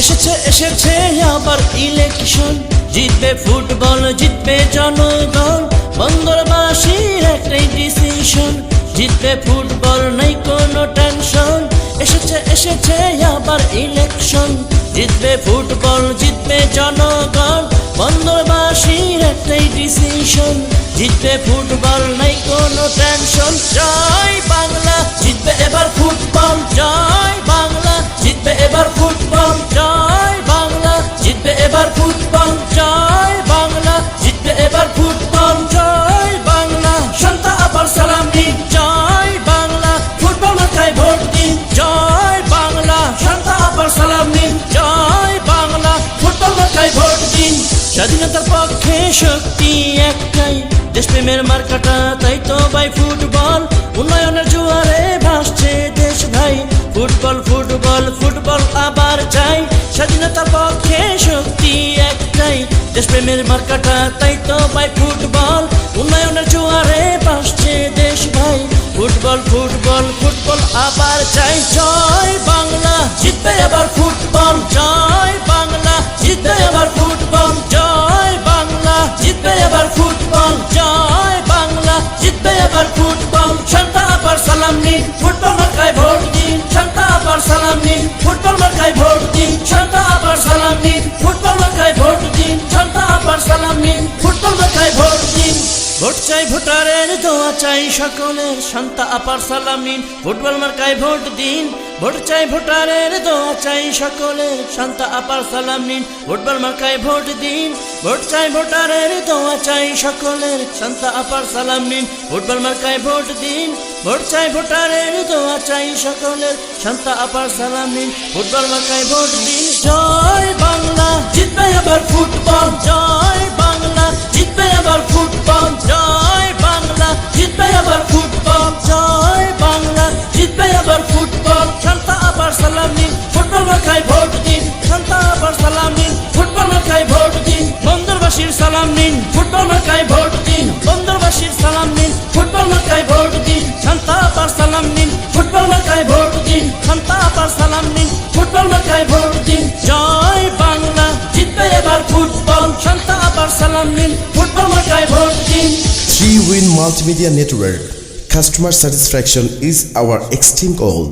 এসেছে এসেছে আবার ইলেকশন। জিতবে ফুটবল, জিতবে জনগণ। বন্দরবাসীর একটাই ডিসিশন জিতবে ফুটবল, নেই কোনো টেনশন এসেছে এসেছে আবার ইলেকশন জিতবে ফুটবল, জিতবে জনগণ। বন্দরবাসীর একটাই ডিসিশন জিতবে ফুটবল, নেই কোনো টেনশন স্বাধীনতার পক্ষে শক্তি একটাই। দেশপ্রেমের মার্কাটা, তাই তো ভাই ফুটবল। উন্নয়নের জোয়ারে ভাসছে দেশ ভাই। ফুটবল ফুটবল ফুটবল আবার চাই। স্বাধীনতার পক্ষে শক্তি একটাই। দেশপ্রেমের মার্কাটা, তাই তো ভাই ফুটবল। উন্নয়নের জোয়ারে ভাসছে দেশ ভাই। ফুটবল ফুটবল ফুটবল আবার চাই। জয় বাংলা, জিতবে এবার ফুটবল। ভোট চাই ভোটারের দোয়া চাই সকলের, শান্তা আপার সালাম নিন ফুটবল মার্কায় ভোট দিন। ভোট চাই ভোটারের দোয়া চাই সকলের, শান্তা আপার সালাম নিন ফুটবল মার্কায় ভোট দিন। ভোট চাই ভোটারের দোয়া চাই সকলের, শান্তা আপার সালাম নিন ফুটবল মার্কায় ভোট দিন। ভোট চাই ভোটারের দোয়া চাই সকলের, শান্তা আপার সালাম নিন ফুটবল মার্কায় ভোট দিন। জয় বাংলা! সালাম নিন ফুটবল মার্কায় ভোট দিন। শান্তা আবার সালাম নিন ফুটবল মার্কায় ভোট দিন। বন্দরবাসীর সালাম নিন ফুটবল মার্কায় ভোট দিন। বন্দরবাসীর সালাম নিন ফুটবল মার্কায় ভোট দিন। শান্তা আবার সালাম নিন ফুটবল মার্কায় ভোট দিন। শান্তা আবার সালাম নিন ফুটবল মার্কায় ভোট দিন। জয় বাংলা, জিতবে এবার ফুটবল। শান্তা আবার সালাম নিন ফুটবল মার্কায় ভোট দিন। Three Win Multimedia Network. Customer satisfaction is our extreme goal.